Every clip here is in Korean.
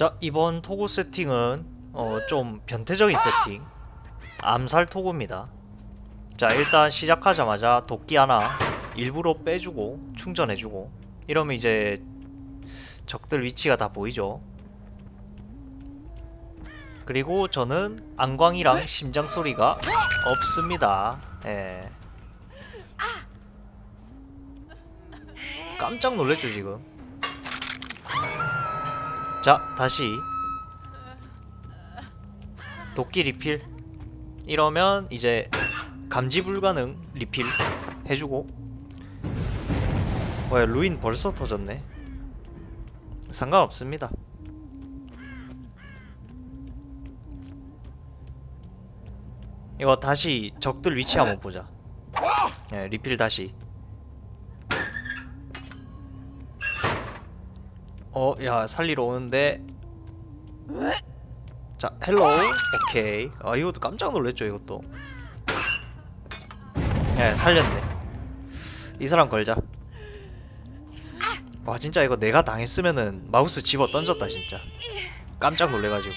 자 이번 토구 세팅은 어, 좀 변태적인 세팅. 암살 토구입니다. 자 일단 시작하자마자 도끼 하나 일부러 빼주고 충전해주고 이러면 이제 적들 위치가 다 보이죠? 그리고 저는 안광이랑 심장 소리가 없습니다. 예. 깜짝 놀랐죠 지금 자 다시. 도끼 리필. 이러면 이제 감지 불가능 리필 해주고. 뭐야 루인 벌써 터졌네. 상관없습니다. 이거 다시 적들 위치 한번 보자. 예, 리필 다시 어, 야, 살리러 오는데. 자, 헬로. 오케이. 아, 이것도 깜짝 놀랐죠, 이것도. 예, 살렸네. 이 사람 걸자. 와, 진짜 이거 내가 당했으면은 마우스 집어 던졌다, 진짜. 깜짝 놀래가지고.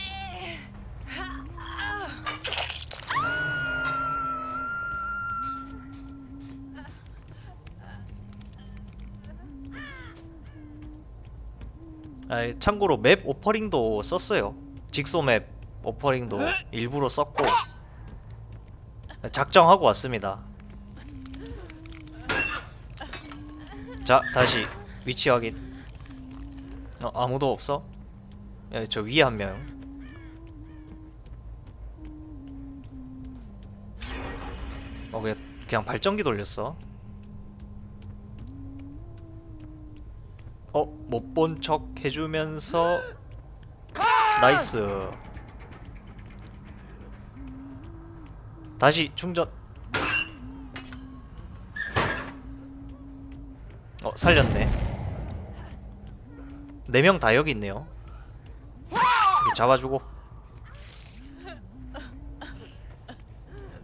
아, 참고로 맵 오퍼링도 썼어요. 직소 맵 오퍼링도 일부러 썼고 작정하고 왔습니다. 자, 다시 위치 확인. 어, 아무도 없어? 예, 저 위에 한 명. 어, 그냥, 그냥 발전기 돌렸어. 어, 못 본 척 해주면서 나이스. 다시 충전. 어, 살렸네. 네명다 여기 있네요. 이렇게 잡아주고.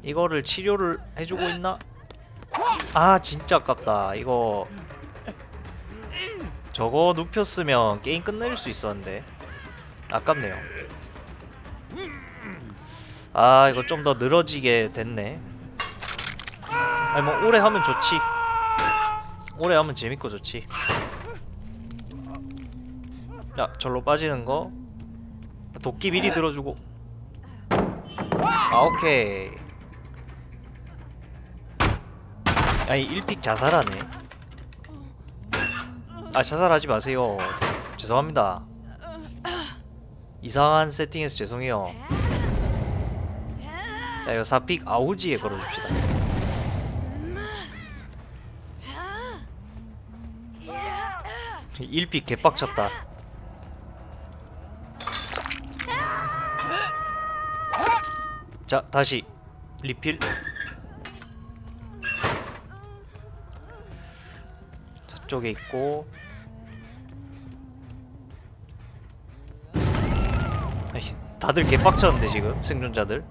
이거를 치료를 해주고 있나? 아, 진짜 아깝다. 이거 저거 눕혔으면 게임 끝낼 수 있었는데. 아깝네요. 아 이거 좀 더 늘어지게 됐네. 아니 뭐 오래 하면 좋지. 오래 하면 재밌고 좋지. 자 절로 빠지는 거. 도끼 미리 들어주고. 아 오케이. 아니 1픽 자살하네 아 자살하지 마세요. 죄송합니다. 이상한 세팅에서 죄송해요. 자 이거 4픽 아우지에 걸어줍시다. 일픽 개빡쳤다. 자 다시. 리필 쪽에 있고. 아이씨, 다들 개빡쳤는데 지금 생존자들.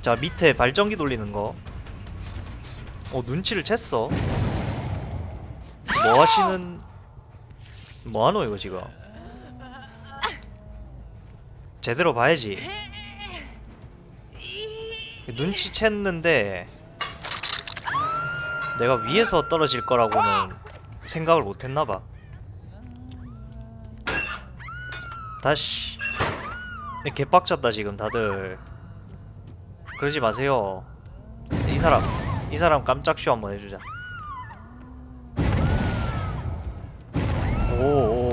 자 밑에 발전기 돌리는 거. 어, 눈치를 챘어. 뭐 하시는 뭐 하노 이거 지금 제대로 봐야지. 눈치 챘는데 내가 위에서 떨어질 거라고는 생각을 못했나봐. 다시. 개빡쳤다 지금 다들. 그러지 마세요. 이 사람 이 사람 깜짝 쇼 한번 해주자. 오오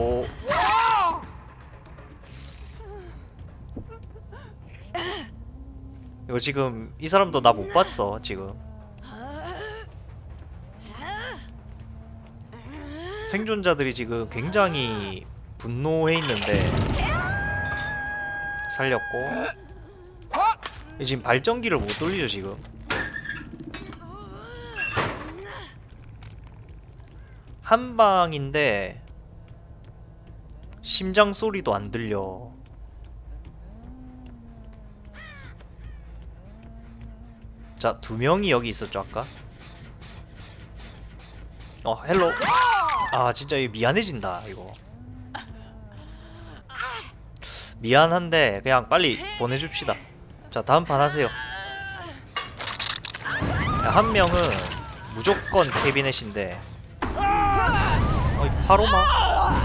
이거 지금 이 사람도 나 못 봤어 지금. 생존자들이 지금 굉장히 분노해 있는데 살렸고. 지금 발전기를 못 돌리죠 지금. 한 방인데 심장 소리도 안 들려 자, 두 명이 여기 있었죠, 아까? 어, 헬로. 아, 진짜 이거 미안해진다, 이거. 미안한데 그냥 빨리 보내줍시다. 자, 다음 판 하세요. 야, 한 명은 무조건 캐비넷인데 어이 파로마?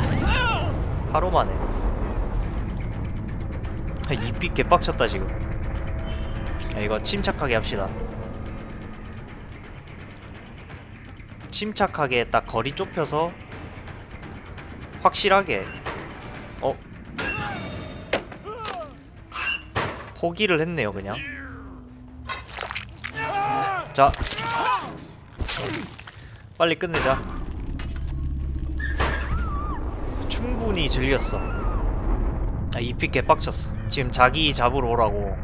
파로마네 아, 이삐 개빡쳤다 지금 야, 이거 침착하게 합시다 침착하게 딱 거리 좁혀서 확실하게 어? 포기를 했네요 그냥. 자. 빨리 끝내자. 충분히 즐겼어. 아, 이픽 개빡쳤어. 지금 자기 잡으러 오라고.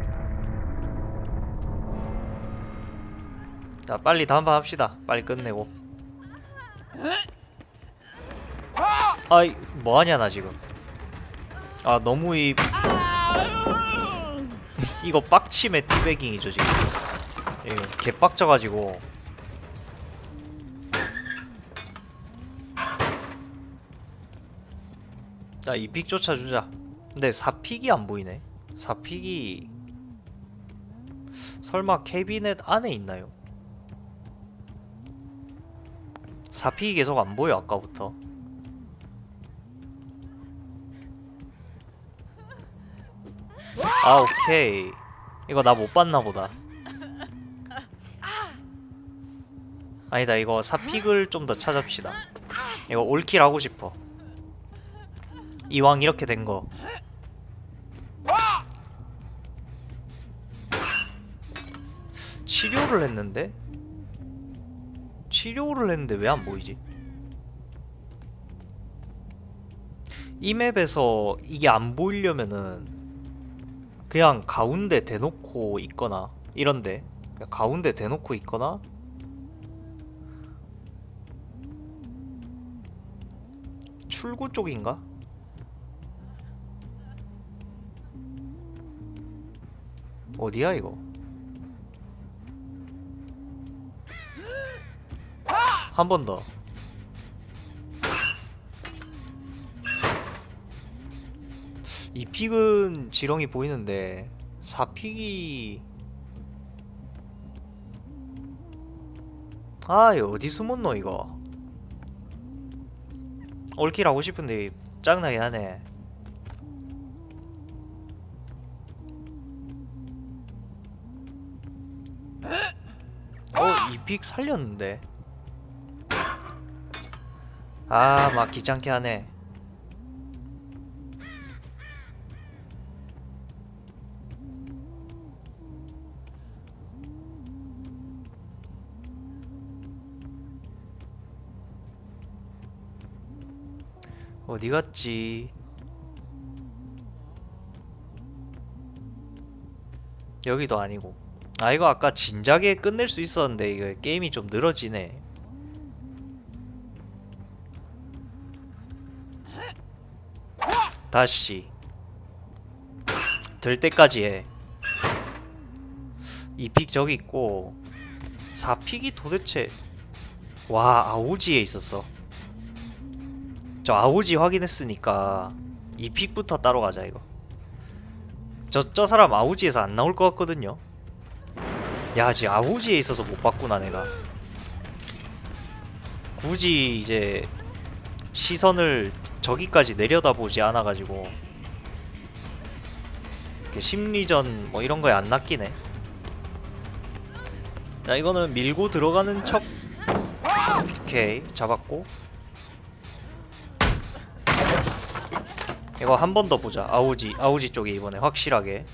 자 빨리 다음 판 합시다. 빨리 끝내고 아이 뭐하냐 나 지금 아 너무 이 이거 빡침의 티베깅이죠 지금 이거 개빡쳐가지고 자, 이픽 쫓아주자. 근데 4픽이 안 보이네. 4픽이 설마 캐비넷 안에 있나요? 4픽이 계속 안 보여 아까부터. 아 오케이 이거 나 못 봤나 보다 아니다 이거 4픽을 좀 더 찾읍시다 이거 올킬 하고 싶어 이왕 이렇게 된 거. 치료를 했는데? 치료를 했는데 왜 안 보이지? 이 맵에서 이게 안 보이려면은 그냥 가운데 대놓고 있거나 이런데 그냥 가운데 대놓고 있거나 출구 쪽인가? 어디야 이거? 한 번 더. 이 픽은 지렁이 보이는데 4픽이 아 어디 숨었노 이거 올킬 하고 싶은데 짱나게 하네 어, 이 픽 살렸는데. 아, 막 귀찮게 하네. 어디 갔지? 여기도 아니고. 아 이거 아까 진작에 끝낼 수 있었는데 이거 게임이 좀 늘어지네 다시. 될 때까지 해. 2픽 저기 있고 4픽이 도대체 와 아우지에 있었어. 저 아우지 확인했으니까 2픽부터 따로 가자 이거. 저, 저 사람 아우지에서 안 나올 것 같거든요. 야, 지금 아우지에 있어서 못 봤구나 내가. 굳이 이제 시선을 저기까지 내려다보지 않아가지고 심리전 뭐 이런 거에 안 낚이네. 자, 이거는 밀고 들어가는 척. 오케이, 잡았고. 이거 한 번 더 보자. 아우지, 아우지 쪽에 이번에 확실하게.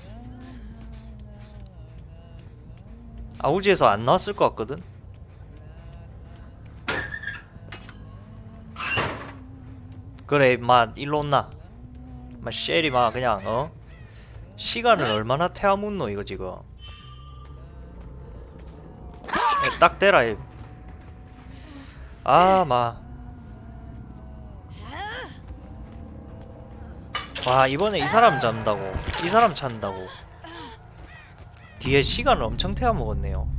아우지에서 안 나왔을 것 같거든? 그래 마 일로 온나 마 쉘이 마 그냥 어? 시간을 얼마나 태워묻노 이거 지금 야, 딱 대라 이. 아, 마. 와, 이번에 이 사람 잡는다고. 이 사람 찾는다고. 뒤에 시간을 엄청 태워 먹었네요.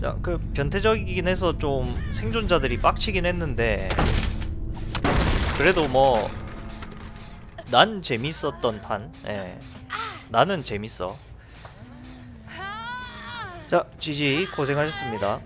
자, 그 변태적이긴 해서 좀 생존자들이 빡치긴 했는데 그래도 뭐 난 재밌었던 판. 예. 나는 재밌어. 자, GG 고생하셨습니다.